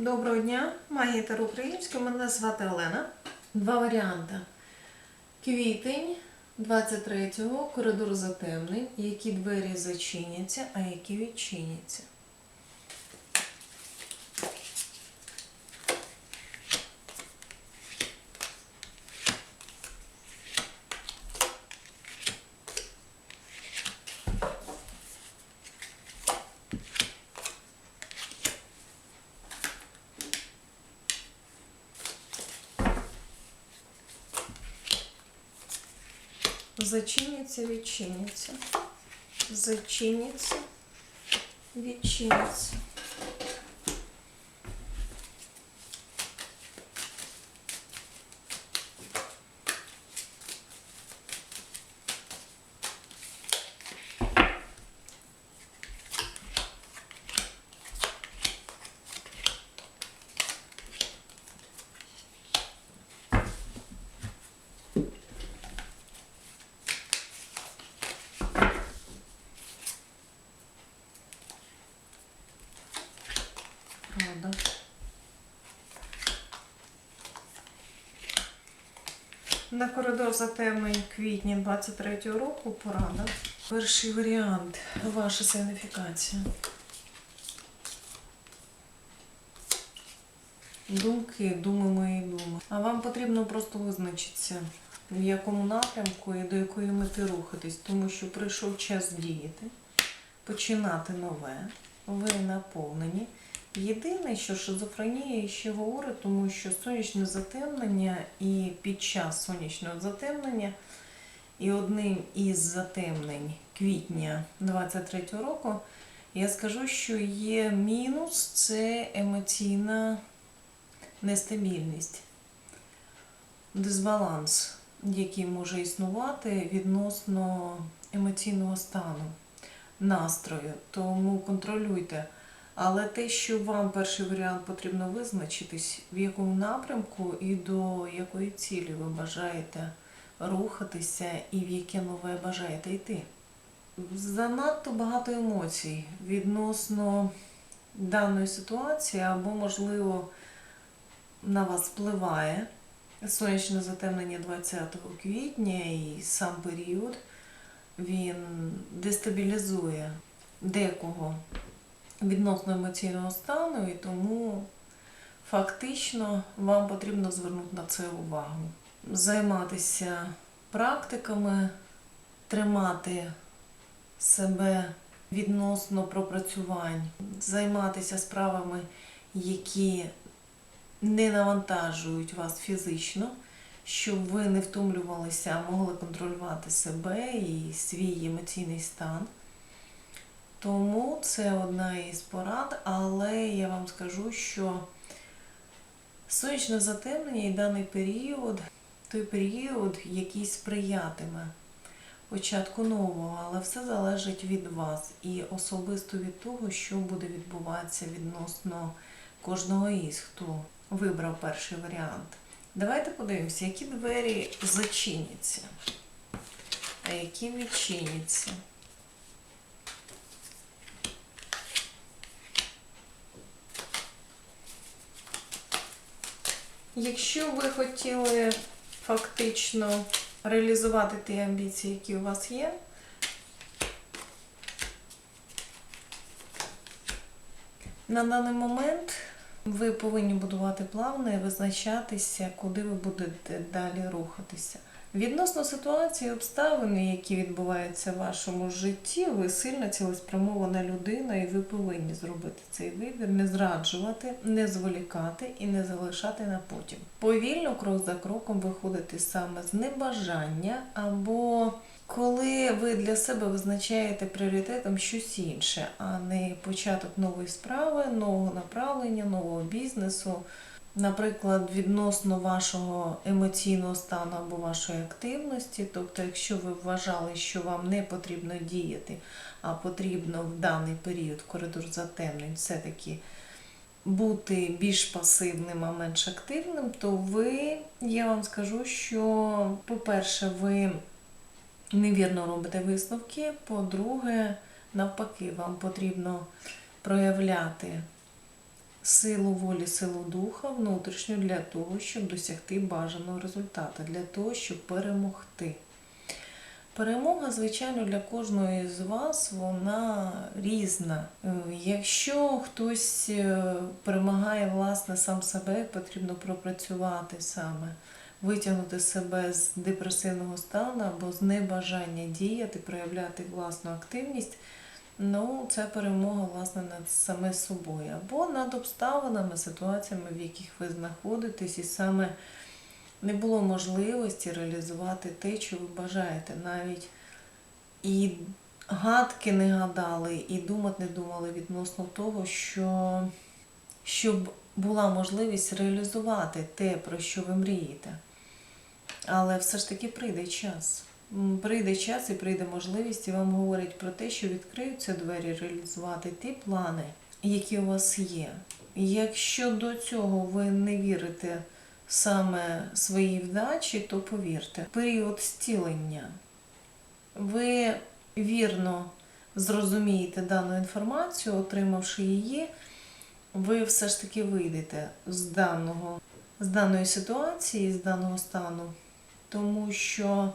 Доброго дня, магія Таро Українська. Мене звати Олена. Два варіанти. Квітень 23-го, коридор затемний, які двері зачиняться, а які відчиняться. Зачиняться, відчиняться. Зачиняться, відчиняться. Правда. На коридор затемний квітні 23-го року порада. Перший варіант ваша сигніфікація. Думки, думи мої думи. А вам потрібно просто визначитися, в якому напрямку і до якої мети рухатись, тому що прийшов час діяти, починати нове, ви наповнені. Єдине, що шизофренія ще говорить, тому що сонячне затемнення і під час сонячного затемнення, і одним із затемнень квітня 23-го року, я скажу, що є мінус це емоційна нестабільність, дисбаланс, який може існувати відносно емоційного стану, настрою. Тому контролюйте. Але те, що вам перший варіант потрібно визначитись, в якому напрямку і до якої цілі ви бажаєте рухатися, і в яке нове бажаєте йти. Занадто багато емоцій відносно даної ситуації, або, можливо, на вас впливає сонячне затемнення 20 квітня і сам період він дестабілізує декого відносно емоційного стану, і тому фактично вам потрібно звернути на це увагу. Займатися практиками, тримати себе відносно пропрацювань, займатися справами, які не навантажують вас фізично, щоб ви не втомлювалися, а могли контролювати себе і свій емоційний стан. Тому це одна із порад, але я вам скажу, що сонячне затемнення і даний період, той період, який сприятиме початку нового, але все залежить від вас і особисто від того, що буде відбуватися відносно кожного із, хто вибрав перший варіант. Давайте подивимося, які двері зачиняться, а які відчиняться. Якщо ви хотіли фактично реалізувати ті амбіції, які у вас є, на даний момент ви повинні будувати плавно і визначатися, куди ви будете далі рухатися. Відносно ситуації, обставини, які відбуваються в вашому житті, ви сильно цілеспрямована людина, і ви повинні зробити цей вибір, не зраджувати, не зволікати і не залишати на потім. Повільно, крок за кроком, виходити саме з небажання, або коли ви для себе визначаєте пріоритетом щось інше, а не початок нової справи, нового направлення, нового бізнесу. Наприклад, відносно вашого емоційного стану або вашої активності, тобто, якщо ви вважали, що вам не потрібно діяти, а потрібно в даний період в коридор затемнень все-таки бути більш пасивним, а менш активним, то ви, я вам скажу, що, по-перше, ви невірно робите висновки, по-друге, навпаки, вам потрібно проявляти силу волі, силу духа внутрішню для того, щоб досягти бажаного результату, для того, щоб перемогти. Перемога, звичайно, для кожної з вас вона різна. Е, Якщо хтось е, перемагає власне сам себе, потрібно пропрацювати саме, витягнути себе з депресивного стану або з небажання діяти, проявляти власну активність. Ну, це перемога власне над саме собою, або над обставинами, ситуаціями, в яких ви знаходитесь, і саме не було можливості реалізувати те, що ви бажаєте. Навіть і гадки не гадали, і думати не думали відносно того, що щоб була можливість реалізувати те, про що ви мрієте. Але все ж таки прийде час. Прийде час і прийде можливість, і вам говорять про те, що відкриються двері реалізувати ті плани, які у вас є. Якщо до цього ви не вірите саме своїй вдачі, то повірте, період зцілення. Ви вірно зрозумієте дану інформацію, отримавши її, ви все ж таки вийдете з даного, з даної ситуації, з даного стану, тому що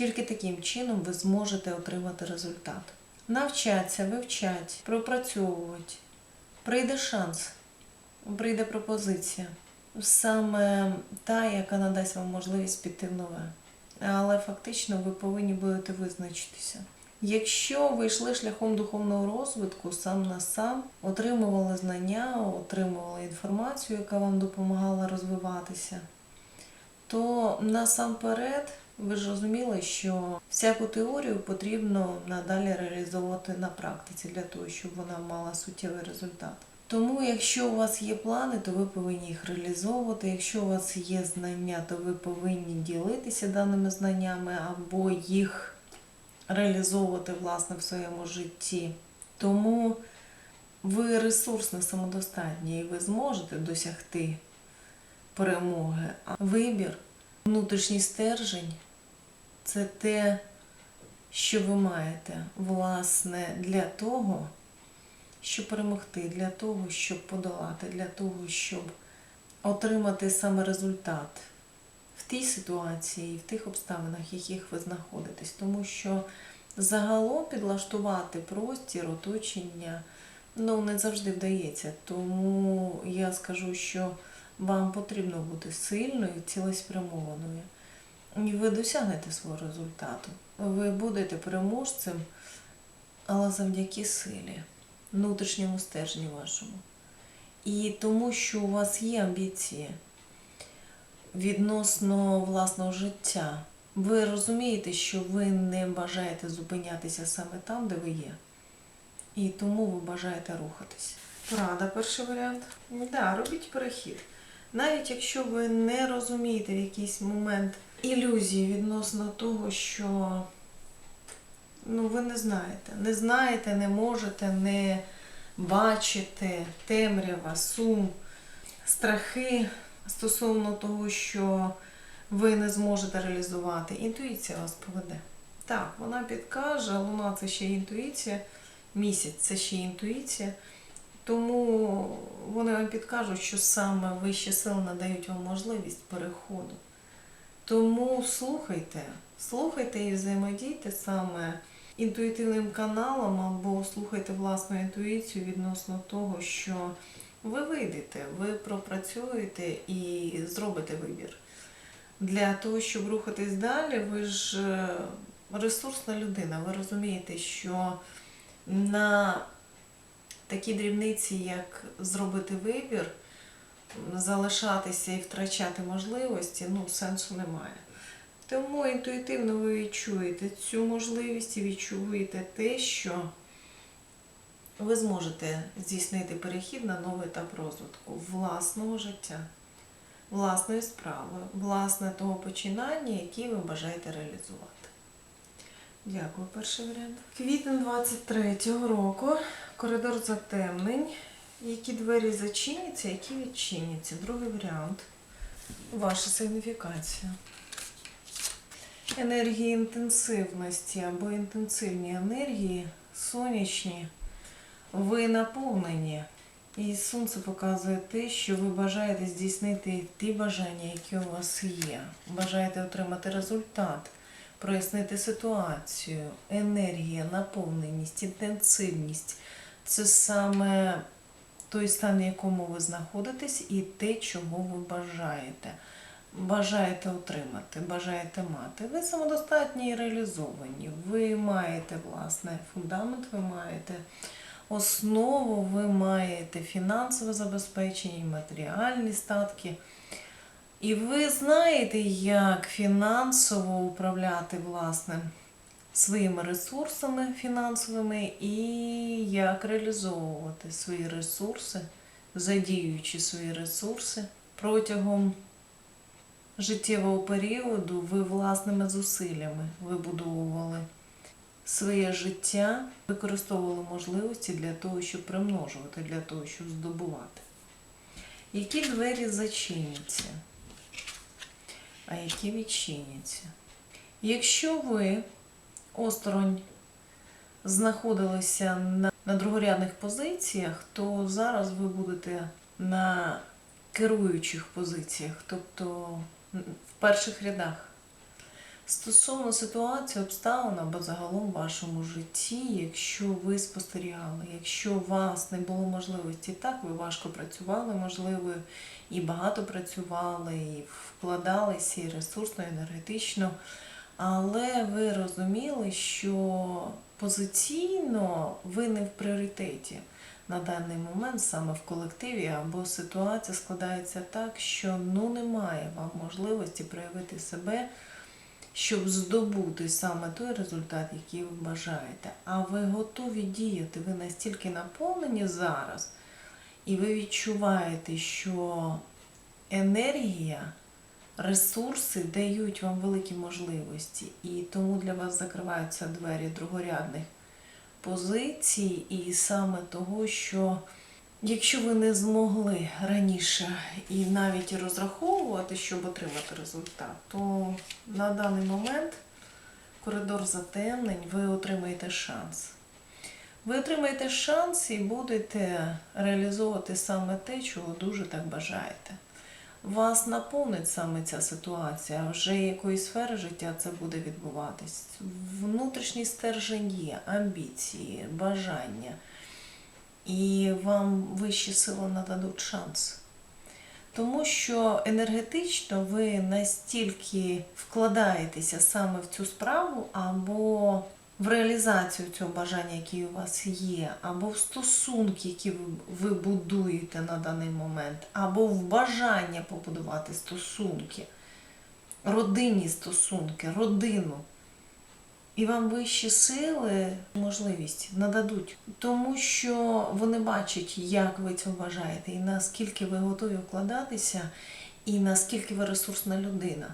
тільки таким чином ви зможете отримати результат. Навчаться, вивчать, пропрацьовувати. Прийде шанс, прийде пропозиція. Саме та, яка надасть вам можливість піти в нове. Але фактично ви повинні будете визначитися. Якщо ви йшли шляхом духовного розвитку сам на сам, отримували знання, отримували інформацію, яка вам допомагала розвиватися, то насамперед ви ж розуміли, що всяку теорію потрібно надалі реалізовувати на практиці для того, щоб вона мала суттєвий результат. Тому, якщо у вас є плани, то ви повинні їх реалізовувати. Якщо у вас є знання, то ви повинні ділитися даними знаннями або їх реалізовувати власне в своєму житті. Тому ви ресурсно самодостатні і ви зможете досягти перемоги. А вибір, внутрішній стержень це те, що ви маєте власне для того, щоб перемогти, для того, щоб подолати, для того, щоб отримати саме результат в тій ситуації, в тих обставинах, в яких ви знаходитесь. Тому що загалом підлаштувати простір, оточення ну, не завжди вдається. Тому я скажу, що вам потрібно бути сильною, цілеспрямованою. І ви досягнете свого результату. Ви будете переможцем, але завдяки силі, внутрішньому стержні вашому. І тому, що у вас є амбіції відносно власного життя. Ви розумієте, що ви не бажаєте зупинятися саме там, де ви є. І тому ви бажаєте рухатись. Порада, перший варіант. Да, робіть перехід. Навіть якщо ви не розумієте в якийсь момент ілюзії відносно того, що ну, ви не знаєте. Не знаєте, не можете, не бачите темрява, сум, страхи стосовно того, що ви не зможете реалізувати. Інтуїція вас поведе. Так, вона підкаже, луна це ще інтуїція, місяць це ще інтуїція. Тому вони вам підкажуть, що саме вищі сили надають вам можливість переходу. Тому слухайте, слухайте і взаємодійте саме інтуїтивним каналом або слухайте власну інтуїцію відносно того, що ви вийдете, ви пропрацюєте і зробите вибір. Для того, щоб рухатись далі, ви ж е, ресурсна людина. Ви розумієте, що на такі дрібниці, як зробити вибір, залишатися і втрачати можливості, ну, сенсу немає. Тому інтуїтивно ви відчуєте цю можливість і відчуєте те, що ви зможете здійснити перехід на новий етап розвитку власного життя, власної справи, власне того починання, яке ви бажаєте реалізувати. Дякую, перший варіант. Квітень 23-го року, коридор затемнень. Які двері зачиняться, які відчиняться. Другий варіант. Ваша сигніфікація. Енергії інтенсивності або інтенсивні енергії, сонячні, ви наповнені І сонце показує те, що ви бажаєте здійснити ті бажання, які у вас є. Бажаєте отримати результат, прояснити ситуацію, енергія, наповненість, інтенсивність. Це саме той стан, в якому ви знаходитесь, і те, чого ви бажаєте. Бажаєте отримати, бажаєте мати. Ви самодостатні і реалізовані. Ви маєте власне фундамент, ви маєте основу, ви маєте фінансове забезпечення, матеріальні статки. І ви знаєте, як фінансово управляти власне своїми ресурсами фінансовими і як реалізовувати свої ресурси, задіюючи свої ресурси протягом життєвого періоду ви власними зусиллями вибудовували своє життя, використовували можливості для того, щоб примножувати, для того, щоб здобувати. Які двері зачиняться, а які відчиняться? Якщо ви осторонь знаходилися на, на другорядних позиціях, то зараз ви будете на керуючих позиціях, тобто в перших рядах. Стосовно ситуації, обставин або загалом в вашому житті, якщо ви спостерігали, якщо у вас не було можливості, так, ви важко працювали, можливо, і багато працювали, і вкладалися і ресурсно, і енергетично, але ви розуміли, що позиційно ви не в пріоритеті на даний момент саме в колективі, або ситуація складається так, що ну немає вам можливості проявити себе, щоб здобути саме той результат, який ви бажаєте. А ви готові діяти, ви настільки наповнені зараз, і ви відчуваєте, що енергія, ресурси дають вам великі можливості, і тому для вас закриваються двері другорядних позицій, і саме того, що якщо ви не змогли раніше і навіть розраховувати, щоб отримати результат, то на даний момент коридор затемнень ви отримаєте шанс. Ви отримаєте шанс і будете реалізовувати саме те, чого дуже так бажаєте. Вас наповнить саме ця ситуація, вже якоїсь сфери життя це буде відбуватись. Внутрішній стержень є, амбіції, бажання. І вам вищі сили нададуть шанс. Тому що енергетично ви настільки вкладаєтеся саме в цю справу, або в реалізацію цього бажання, яке у вас є, або в стосунки, які ви, будуєте на даний момент, або в бажання побудувати стосунки, родинні стосунки, родину. І вам вищі сили можливість нададуть, тому що вони бачать, як ви цього бажаєте, і наскільки ви готові вкладатися, і наскільки ви ресурсна людина.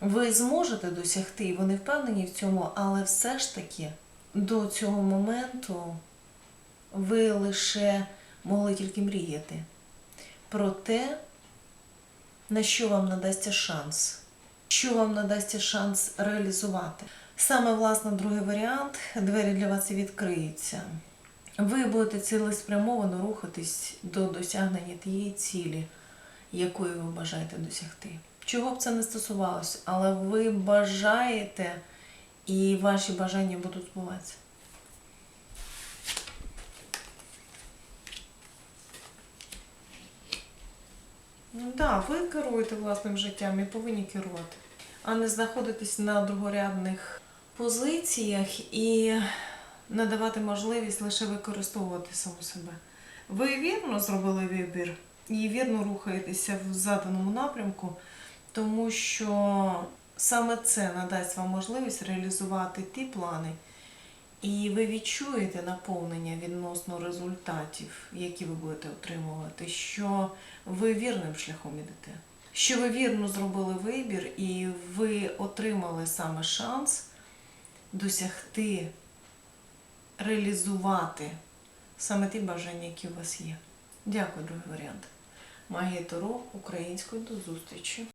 Ви зможете досягти, і вони впевнені в цьому, але все ж таки до цього моменту ви лише могли тільки мріяти про те, на що вам надасться шанс, що вам надасться шанс реалізувати. Саме, власне, другий варіант двері для вас відкриються. Ви будете цілеспрямовано рухатись до досягнення тієї цілі, якої ви бажаєте досягти. Чого б це не стосувалося, але ви бажаєте, і ваші бажання будуть збуватися. Ну так, ви керуєте власним життям і повинні керувати, а не знаходитись на другорядних позиціях і надавати можливість лише використовувати саму себе. Ви вірно зробили вибір і вірно рухаєтеся в заданому напрямку, тому що саме це надасть вам можливість реалізувати ті плани, і ви відчуєте наповнення відносно результатів, які ви будете отримувати, що ви вірним шляхом ідете, що ви вірно зробили вибір і ви отримали саме шанс досягти, реалізувати саме ті бажання, які у вас є. Дякую, другий варіант. Магія Таро українською до зустрічі.